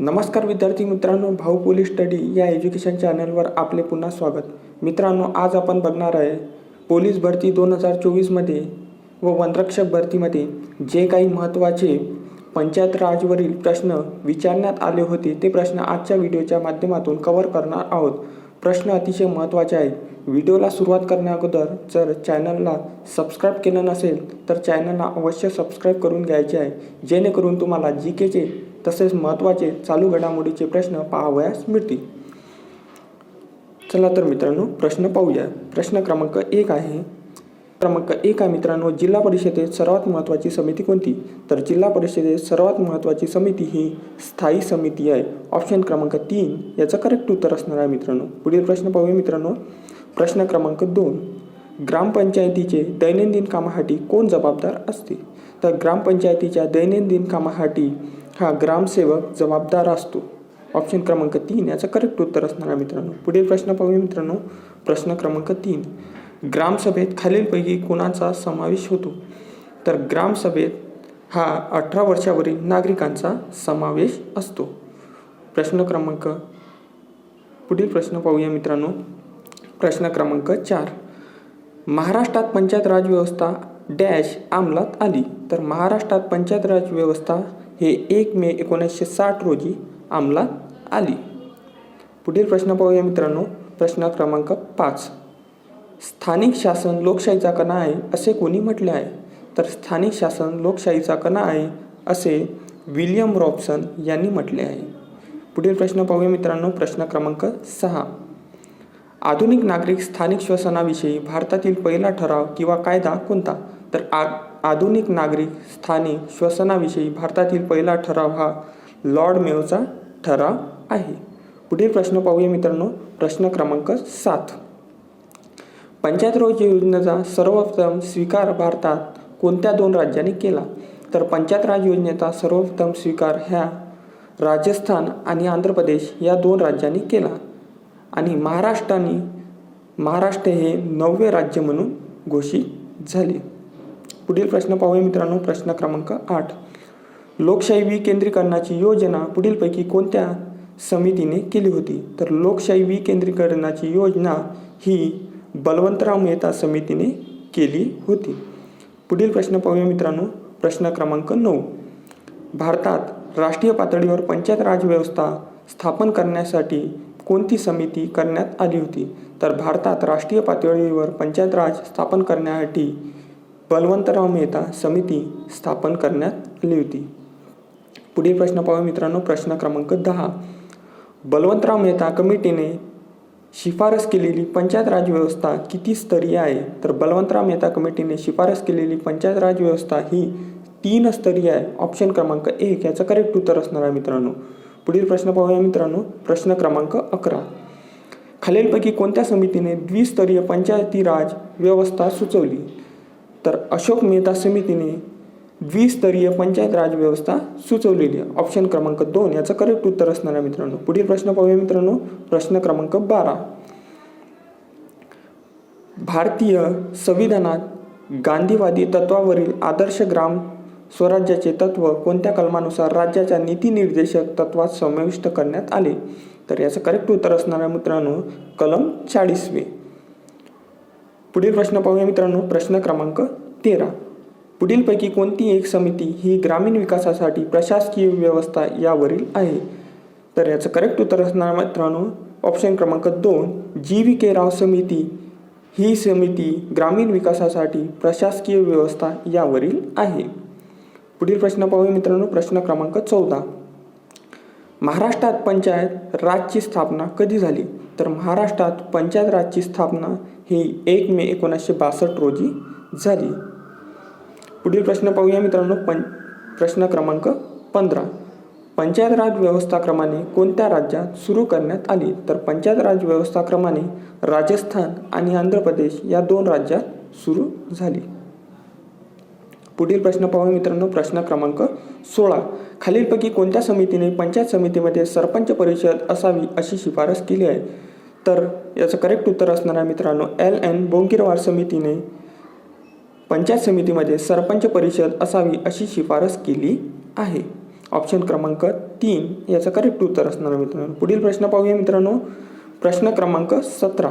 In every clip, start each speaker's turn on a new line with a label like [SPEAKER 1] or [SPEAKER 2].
[SPEAKER 1] नमस्कार विद्यार्थी मित्रांनो भाऊ पोलीस स्टडी या एज्युकेशन चॅनलवर आपले पुन्हा स्वागत. मित्रांनो आज आपण बघणार आहे पोलीस भरती दोन हजार चोवीसमध्ये व वनरक्षक भरतीमध्ये जे काही महत्त्वाचे पंचायत राजवरील प्रश्न विचारण्यात आले होते ते प्रश्न आजच्या व्हिडिओच्या माध्यमातून कव्हर करणार आहोत. प्रश्न अतिशय महत्त्वाचे आहेत. व्हिडिओला सुरुवात करण्याअगोदर जर चॅनलला सबस्क्राईब केलं नसेल तर चॅनलला अवश्य सबस्क्राईब करून घ्यायचे आहे. जेणेकरून तुम्हाला जी केचे तसेच महत्त्वाचे चालू घडामोडीचे प्रश्न पाहावयास मिळतील. चला तर मित्रांनो प्रश्न पाहूया. प्रश्न क्रमांक एक आहे. क्रमांक एक आहे मित्रांनो जिल्हा परिषदेत सर्वात महत्त्वाची समिती कोणती? तर जिल्हा परिषदेत सर्वात महत्त्वाची समिती ही स्थायी समिती आहे. ऑप्शन क्रमांक तीन याचं करेक्ट उत्तर असणार आहे मित्रांनो. पुढील प्रश्न पाहूया मित्रांनो. प्रश्न क्रमांक दोन. ग्रामपंचायतीचे दैनंदिन कामासाठी कोण जबाबदार असते? तर ग्रामपंचायतीच्या दैनंदिन कामासाठी हा ग्रामसेवक जबाबदार असतो. ऑप्शन क्रमांक तीन याचं करेक्ट उत्तर असणार आहे मित्रांनो. पुढील प्रश्न पाहूया मित्रांनो. प्रश्न क्रमांक तीन. ग्रामसभेत खालीलपैकी कोणाचा समावेश होतो? तर ग्रामसभेत हा अठरा वर्षावरील नागरिकांचा समावेश असतो. प्रश्न क्रमांक पुढील प्रश्न पाहूया मित्रांनो. प्रश्न क्रमांक चार. महाराष्ट्रात पंचायत राज व्यवस्था डॅश अंमलात आली. तर महाराष्ट्रात पंचायत राज व्यवस्था हे एक मे एकोणीसशे साठ रोजी अंमलात आली. पुढील प्रश्न पाहूया मित्रांनो. प्रश्न क्रमांक पाच. स्थानिक शासन लोकशाहीचा कणा आहे असे कोणी म्हटले आहे? तर स्थानिक शासन लोकशाहीचा कणा आहे असे विल्यम रॉबसन यांनी म्हटले आहे. पुढील प्रश्न पाहूया मित्रांनो. प्रश्न क्रमांक सहा. आधुनिक नागरिक स्थानिक श्वसनाविषयी भारतातील पहिला ठराव किंवा कायदा कोणता? तर आ आधुनिक नागरिक स्थानिक श्वसनाविषयी भारतातील पहिला ठराव हा लॉर्ड मेवचा ठराव आहे. पुढील प्रश्न पाहूया मित्रांनो. प्रश्न क्रमांक सात. पंचायत रोज योजनेचा सर्वप्रथम स्वीकार भारतात कोणत्या दोन राज्यांनी केला? तर पंचायत राज योजनेचा सर्वप्रथम स्वीकार ह्या राजस्थान आणि आंध्र प्रदेश या दोन राज्यांनी केला. आणि महाराष्ट्राने महाराष्ट्र हे नववे राज्य म्हणून घोषित झाले. पुढील प्रश्न पाहूया मित्रांनो. प्रश्न क्रमांक आठ. लोकशाही विकेंद्रीकरणाची योजना पुढीलपैकी कोणत्या समितीने केली होती? तर लोकशाही विकेंद्रीकरणाची योजना ही बलवंतराव मेहता समितीने केली होती. पुढील प्रश्न पाहूया मित्रांनो. प्रश्न क्रमांक नऊ. भारतात राष्ट्रीय पातळीवर पंचायत राज व्यवस्था स्थापन करण्यासाठी कोणती समिती करण्यात आली होती? तर भारतात राष्ट्रीय पातळीवर पंचायत राज स्थापन करण्यासाठी बलवंतराव मेहता समिती स्थापन करण्यात आली होती. पुढील प्रश्न पाहू मित्रांनो. प्रश्न क्रमांक दहा. बलवंतराव मेहता कमिटीने शिफारस केलेली पंचायत राज व्यवस्था किती स्तरीय आहे? तर बलवंतराव मेहता कमिटीने शिफारस केलेली पंचायत राज व्यवस्था ही तीन स्तरीय आहे. ऑप्शन क्रमांक एक याचं करेक्ट उत्तर असणार आहे मित्रांनो. पुढील प्रश्न पाहूया मित्रांनो. प्रश्न क्रमांक अकरा. खालीलपैकी कोणत्या समितीने द्विस्तरीय पंचायती राज व्यवस्था सुचवली? तर अशोक मेहता समितीने द्विस्तरीय पंचायत राज व्यवस्था सुचवलेली आहे. ऑप्शन क्रमांक दोन याचं करेक्ट उत्तर असणार आहे मित्रांनो. पुढील प्रश्न पाहूया मित्रांनो. प्रश्न क्रमांक बारा. भारतीय संविधानात गांधीवादी तत्वावरील आदर्श ग्राम स्वराज्याचे तत्व कोणत्या कलमानुसार राज्याच्या नीतीनिर्देशक तत्वात समाविष्ट करण्यात आले? तर याचं करेक्ट उत्तर असणार आहे मित्रांनो कलम चाळीसवे. पुढील प्रश्न पाहूया मित्रांनो. प्रश्न क्रमांक तेरा. पुढीलपैकी कोणती एक समिती ही ग्रामीण विकासासाठी प्रशासकीय व्यवस्था यावरील आहे? तर याचं करेक्ट उत्तर असणार मित्रांनो ऑप्शन क्रमांक दोन. जी व्ही के राव समिती ही समिती ग्रामीण विकासासाठी प्रशासकीय व्यवस्था यावरील आहे. पुढील प्रश्न पाहूया मित्रांनो. प्रश्न क्रमांक चौदा. महाराष्ट्रात पंचायत राजची स्थापना कधी झाली? तर महाराष्ट्रात पंचायत राजची स्थापना ही एक मे एकोणीसशे बासष्ट रोजी झाली. पुढील प्रश्न पाहूया मित्रांनो. पं प्रश्न क्रमांक पंधरा. पंचायत राज व्यवस्थाक्रमाने कोणत्या राज्यात सुरू करण्यात आली? तर पंचायत राज व्यवस्थाक्रमाने राजस्थान आणि आंध्र प्रदेश या दोन राज्यात सुरू झाली. पुढील प्रश्न पाहूया मित्रांनो. प्रश्न क्रमांक सोळा. खालीलपैकी कोणत्या समितीने पंचायत समितीमध्ये सरपंच परिषद असावी अशी शिफारस केली आहे? तर याचं करेक्ट उत्तर असणार आहे मित्रांनो एल एन बोंगिरवार समितीने पंचायत समितीमध्ये सरपंच परिषद असावी अशी शिफारस केली आहे. ऑप्शन क्रमांक तीन याचं करेक्ट उत्तर असणार आहे मित्रांनो. पुढील प्रश्न पाहूया मित्रांनो. प्रश्न क्रमांक सतरा.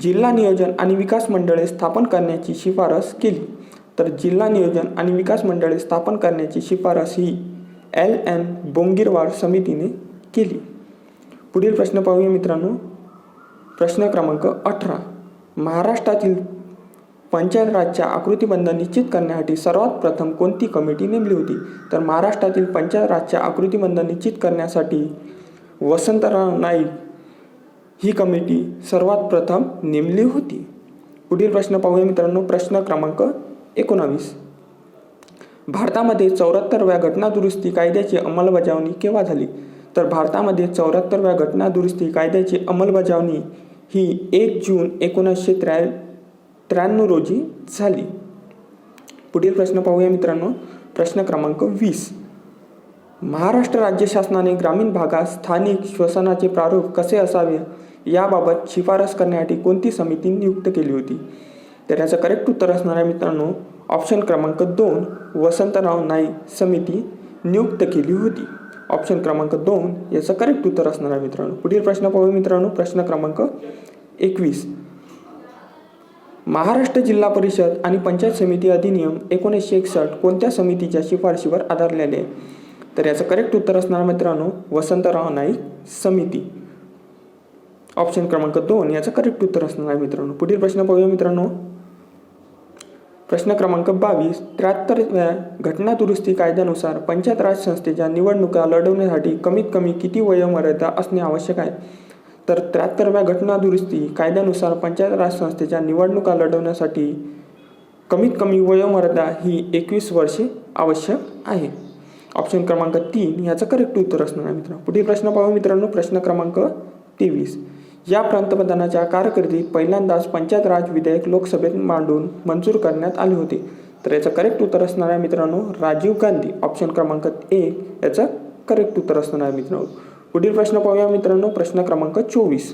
[SPEAKER 1] जिल्हा नियोजन आणि विकास मंडळे स्थापन करण्याची शिफारस केली. तर जिल्हा नियोजन आणि विकास मंडळे स्थापन करण्याची शिफारस ही एल एन बोंगीरवाड समितीने केली. पुढील प्रश्न पाहूया मित्रांनो. प्रश्न क्रमांक अठरा. महाराष्ट्रातील पंचायत राजच्या आकृतीबंध निश्चित करण्यासाठी सर्वात प्रथम कोणती कमिटी नेमली होती? तर महाराष्ट्रातील पंचायत राजच्या आकृतीबंध निश्चित करण्यासाठी वसंतराव नाईक ही कमिटी सर्वात प्रथम नेमली होती. पुढील प्रश्न पाहूया मित्रांनो. प्रश्न क्रमांक एकोणावीस. भारतामध्ये चौऱ्याहत्तरव्या घटनादुरुस्ती कायद्याची अंमलबजावणी केव्हा झाली? तर भारतामध्ये चौऱ्याहत्तरव्या घटनादुरुस्ती कायद्याची अंमलबजावणी ही एक जून एकोणीसशे त्र्या त्र्याण्णव रोजी झाली. पुढील प्रश्न पाहूया मित्रांनो. प्रश्न क्रमांक वीस. महाराष्ट्र राज्य शासनाने ग्रामीण भागात स्थानिक श्वसनाचे प्रारूप कसे असावे? याबाबत शिफारस करण्यासाठी कोणती समिती नियुक्त केली होती? तर याचं करेक्ट उत्तर असणार आहे मित्रांनो ऑप्शन क्रमांक दोन वसंतराव नाईक समिती नियुक्त केली होती. ऑप्शन क्रमांक दोन याचं करेक्ट उत्तर असणार आहे मित्रांनो. पुढील प्रश्न पाहूया मित्रांनो. प्रश्न क्रमांक एकवीस. महाराष्ट्र जिल्हा परिषद आणि पंचायत समिती अधिनियम एकोणीसशे एकसष्ट कोणत्या समितीच्या शिफारशीवर आधारलेले आहे? तर याचं करेक्ट उत्तर असणार मित्रांनो वसंतराव नाईक समिती. ऑप्शन क्रमांक दोन याचं करेक्ट उत्तर असणार आहे मित्रांनो. पुढील प्रश्न पाहूया मित्रांनो. प्रश्न क्रमांक बावीस त्र्याहत्तरव्या घटना दुरुस्ती कायद्यानुसार पंचायत राज संस्थेच्या निवडणुका लढवण्यासाठी कमीत कमी किती वयोमर्यादा असणे आवश्यक आहे? तर त्र्याहत्तरव्या घटना दुरुस्ती कायद्यानुसार पंचायत राज संस्थेच्या निवडणुका लढवण्यासाठी कमीत कमी वयोमर्यादा ही एकवीस वर्षे आवश्यक आहे. ऑप्शन क्रमांक तीन याचं करेक्ट उत्तर असणार आहे मित्रांनो. पुढील प्रश्न पाहू मित्रांनो. प्रश्न क्रमांक तेवीस. या पंतप्रधानाच्या कारकिर्दीत पहिल्यांदाच पंचायत राज विधेयक लोकसभेत मांडून मंजूर करण्यात आले होते. तर याचं करेक्ट उत्तर असणार आहे मित्रांनो राजीव गांधी. ऑप्शन क्रमांक एक याचं करेक्ट उत्तर असणार आहे मित्रांनो. पुढील प्रश्न पाहूया मित्रांनो प्रश्न क्रमांक चोवीस.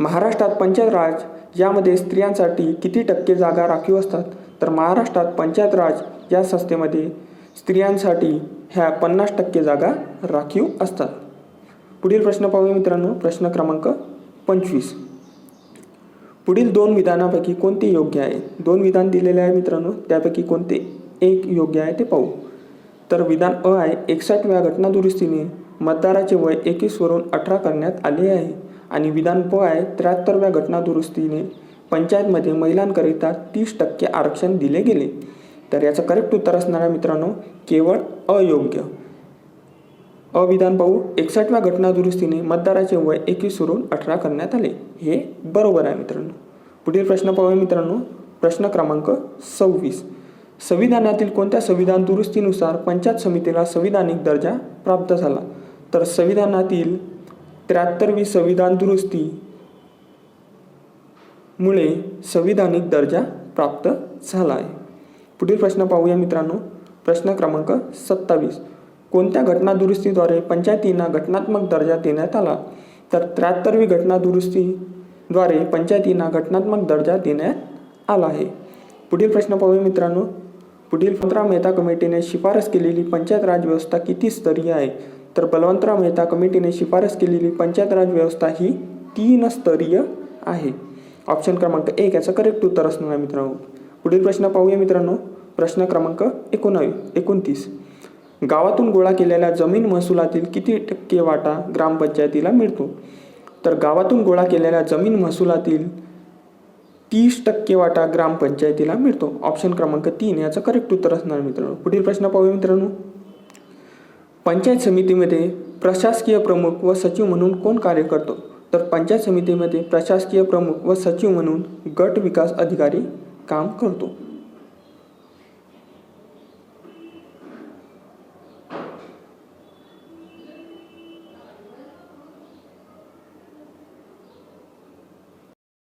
[SPEAKER 1] महाराष्ट्रात पंचायत राज यामध्ये स्त्रियांसाठी किती टक्के जागा राखीव असतात? तर महाराष्ट्रात पंचायत राज या संस्थेमध्ये स्त्रियांसाठी ह्या पन्नास टक्के जागा राखीव असतात. पुढील प्रश्न पाहूया मित्रांनो. प्रश्न क्रमांक पंचवीस. पुढील दोन विधानापैकी कोणते योग्य आहे? दोन विधान दिलेले आहे मित्रांनो. त्यापैकी कोणते एक योग्य आहे ते पाहू. तर विधान अ आहे एकसष्टव्या घटनादुरुस्तीने मतदाराचे वय एकवीसवरून अठरा करण्यात आले आहे. आणि विधान प आहे त्र्याहत्तरव्या घटनादुरुस्तीने पंचायतमध्ये महिलांकरिता तीस टक्के आरक्षण दिले गेले. तर याचं करेक्ट उत्तर असणार आहे मित्रांनो केवळ अयोग्य. अविधान पाहू घटना दुरुस्तीने मतदाराचे वय एकवीस वरून अठरा करण्यात आले. हे बरोबर आहे मित्रांनो. पुढील प्रश्न पाहूया मित्रांनो. प्रश्न क्रमांक सव्वीस. संविधानातील कोणत्या संविधान दुरुस्तीनुसार पंचायत समितीला संविधानिक दर्जा प्राप्त झाला? तर संविधानातील त्र्याहत्तरवी संविधान दुरुस्ती मुळे संविधानिक दर्जा प्राप्त झाला आहे. पुढील प्रश्न पाहूया मित्रांनो. प्रश्न क्रमांक सत्तावीस. कोणत्या घटना दुरुस्तीद्वारे पंचायतींना घटनात्मक दर्जा देण्यात आला? तर त्र्याहत्तरवी घटना दुरुस्तीद्वारे पंचायतींना घटनात्मक दर्जा देण्यात आला आहे. पुढील प्रश्न पाहूया मित्रांनो. पुढील पंधरा मेहता कमिटीने शिफारस केलेली पंचायत राज व्यवस्था किती स्तरीय आहे? तर बलवंतराव मेहता कमिटीने शिफारस केलेली पंचायत राज व्यवस्था ही तीन स्तरीय आहे. ऑप्शन क्रमांक एक याचं करेक्ट उत्तर असणार आहे मित्रांनो. पुढील प्रश्न पाहूया मित्रांनो. प्रश्न क्रमांक एकोणावी एकोणतीस. गावातून गोळा केलेल्या जमीन महसुलातील किती टक्के वाटा ग्रामपंचायतीला मिळतो? तर गावातून गोळा केलेल्या जमीन महसुलातील तीस टक्के वाटा ग्रामपंचायतीला मिळतो. ऑप्शन क्रमांक तीन याचं करेक्ट उत्तर असणार मित्रांनो. पुढील प्रश्न पाहूया मित्रांनो. पंचायत समितीमध्ये प्रशासकीय प्रमुख व सचिव म्हणून कोण कार्य करतो? तर पंचायत समितीमध्ये प्रशासकीय प्रमुख व सचिव म्हणून गट विकास अधिकारी काम करतो.